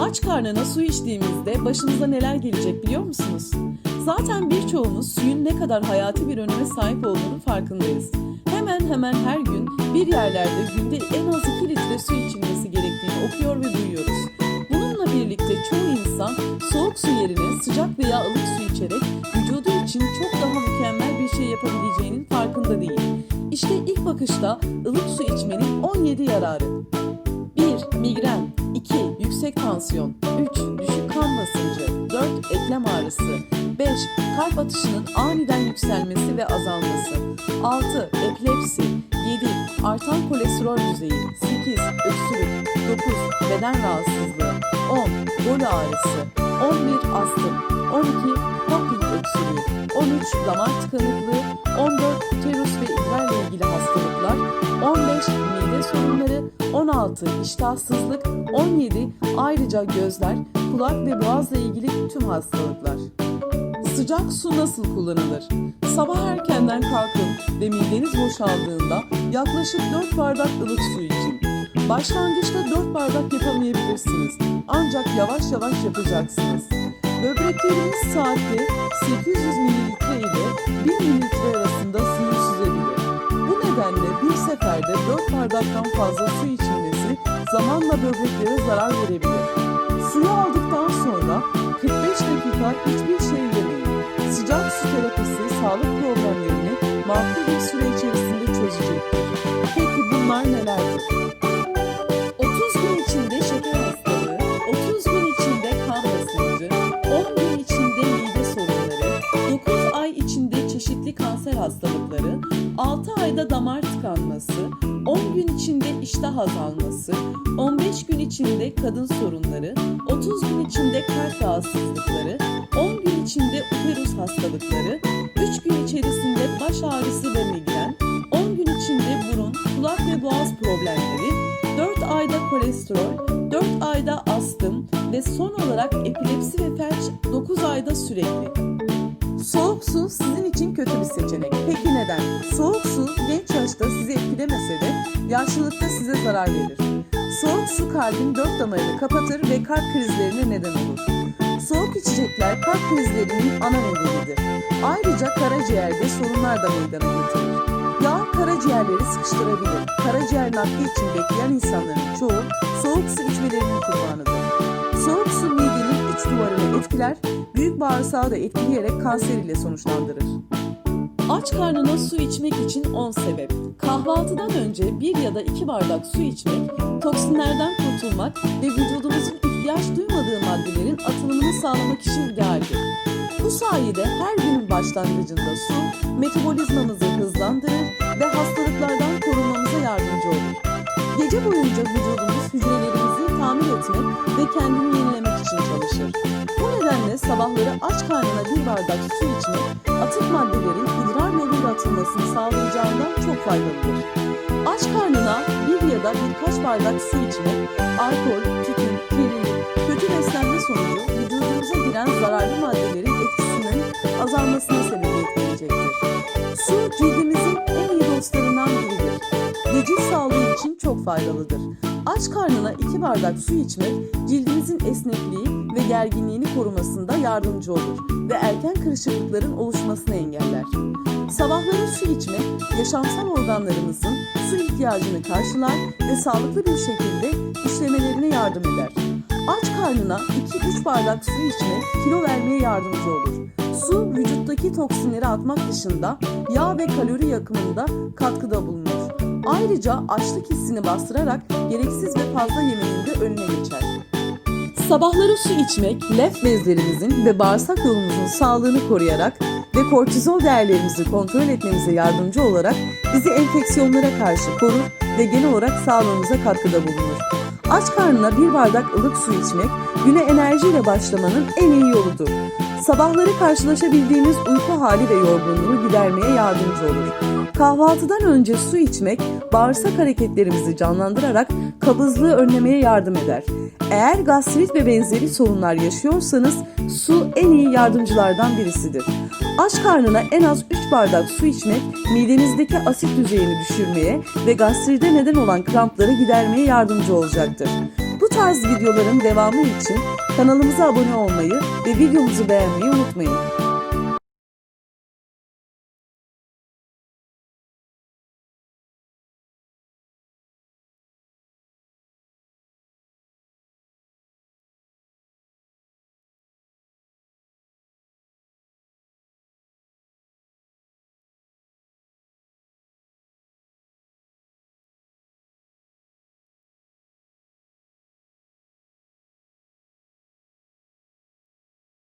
Aç karnına su içtiğimizde başımıza neler gelecek biliyor musunuz? Zaten birçoğumuz suyun ne kadar hayati bir öneme sahip olduğunu farkındayız. Hemen hemen her gün bir yerlerde günde en az 2 litre su içilmesi gerektiğini okuyor ve duyuyoruz. Bununla birlikte çoğu insan soğuk su yerine sıcak veya ılık su içerek vücudu için çok daha mükemmel bir şey yapabileceğinin farkında değil. İşte ilk bakışta ılık su içmenin 17 yararı. Tansiyon 3. Düşük kan basıncı 4. Eklem ağrısı 5. Kalp atışının aniden yükselmesi ve azalması 6. Epilepsi 7. Artan kolesterol düzeyi 8. Öksürük 9. Beden rahatsızlığı 10. Bol ağrısı 11. Astım 12. Hoping öksürüğü 13. Damar tıkanıklığı 14. Uterus ve idrarla ilgili hastalıklar 15. Mide sorunları 16. iştahsızlık 17. Ayrıca gözler, kulak ve boğazla ilgili tüm hastalıklar. Sıcak su nasıl kullanılır? Sabah erkenden kalkın ve mideniz boşaldığında yaklaşık 4 bardak ılık su için. Başlangıçta 4 bardak yapamayabilirsiniz ancak yavaş yavaş yapacaksınız. Böbrekleriniz saatte 800 mililitre ile 1000 mililitre arasında suyu seferde 4 bardaktan fazla su içilmesi zamanla böbreklere zarar verebilir. Suyu aldıktan sonra 45 dakika hiçbir şey yemeyin. Sıcak su terapisi sağlık problemlerini makul bir süre içerisinde çözecektir. Peki bunlar nelerdir? Tıkanması, 10 gün içinde iştah azalması, 15 gün içinde kadın sorunları, 30 gün içinde kalp rahatsızlıkları, 10 gün içinde uterus hastalıkları, 3 gün içerisinde baş ağrısı ve migren, 10 gün içinde burun, kulak ve boğaz problemleri, 4 ayda kolesterol, 4 ayda astım ve son olarak epilepsi ve felç 9 ayda sürekli. Soğuk su sizin için kötü bir seçenek. Peki neden? Soğuk su genç yaşta sizi etkilemese de yaşlılıkta size zarar verir. Soğuk su kalbin dört damarını kapatır ve kalp krizlerine neden olur. Soğuk içecekler kalp krizlerinin ana nedenidir. Ayrıca karaciğerde sorunlar da meydana getirir. Yağ karaciğerleri sıkıştırabilir. Karaciğer nakli için bekleyen insanların çoğu soğuk su içmelerinin kurbanıdır. Soğuk su midenin iç duvarını etkiler, büyük bağırsağı da etkileyerek kanser ile sonuçlandırır. Aç karnına su içmek için 10 sebep. Kahvaltıdan önce 1 ya da 2 bardak su içmek, toksinlerden kurtulmak ve vücudumuzun ihtiyaç duymadığı maddelerin atılımını sağlamak için idealdir. Bu sayede her günün başlangıcında su, metabolizmamızı hızlandırır ve hastalıklardan korunmamıza yardımcı olur. Gece boyunca vücudumuz hücrelerimizi tamir etmek ve kendini yenilemek için çalışır. Bu nedenle sabahları aç karnına bir bardak su içmek, atık maddelerin idrar atılmasını sağlayacağından çok faydalıdır. Aç karnına bir ya da birkaç bardak su içmek, alkol, tütün, kerilik, kötü beslenme sonucu vücudumuza giren zararlı maddelerin etkisinin azalmasına sebebiyet verecektir. Su cildimizin en iyi dostlarından biridir ve cilt sağlığı için çok faydalıdır. Aç karnına 2 bardak su içmek cildimizin esnekliği ve gerginliğini korumasında yardımcı olur ve erken kırışıklıkların oluşmasını engeller. Sabahları su içmek yaşamsal organlarımızın su ihtiyacını karşılar ve sağlıklı bir şekilde işlemelerine yardım eder. Aç karnına 2-3 bardak su içmek kilo vermeye yardımcı olur. Su vücuttaki toksinleri atmak dışında yağ ve kalori yakımında katkıda bulunur. Ayrıca açlık hissini bastırarak gereksiz ve fazla yemeğin de önüne geçer. Sabahları su içmek, lef bezlerimizin ve bağırsak yolumuzun sağlığını koruyarak ve kortizol değerlerimizi kontrol etmemize yardımcı olarak bizi enfeksiyonlara karşı korur ve genel olarak sağlığımıza katkıda bulunur. Aç karnına bir bardak ılık su içmek, güne enerjiyle başlamanın en iyi yoludur. Sabahları karşılaşabildiğimiz uyku hali ve yorgunluğu gidermeye yardımcı olur. Kahvaltıdan önce su içmek, bağırsak hareketlerimizi canlandırarak kabızlığı önlemeye yardım eder. Eğer gastrit ve benzeri sorunlar yaşıyorsanız su en iyi yardımcılardan birisidir. Aç karnına en az 3 bardak su içmek midenizdeki asit düzeyini düşürmeye ve gastrite neden olan krampları gidermeye yardımcı olacaktır. Bu tarz videoların devamı için kanalımıza abone olmayı ve videomuzu beğenmeyi unutmayın.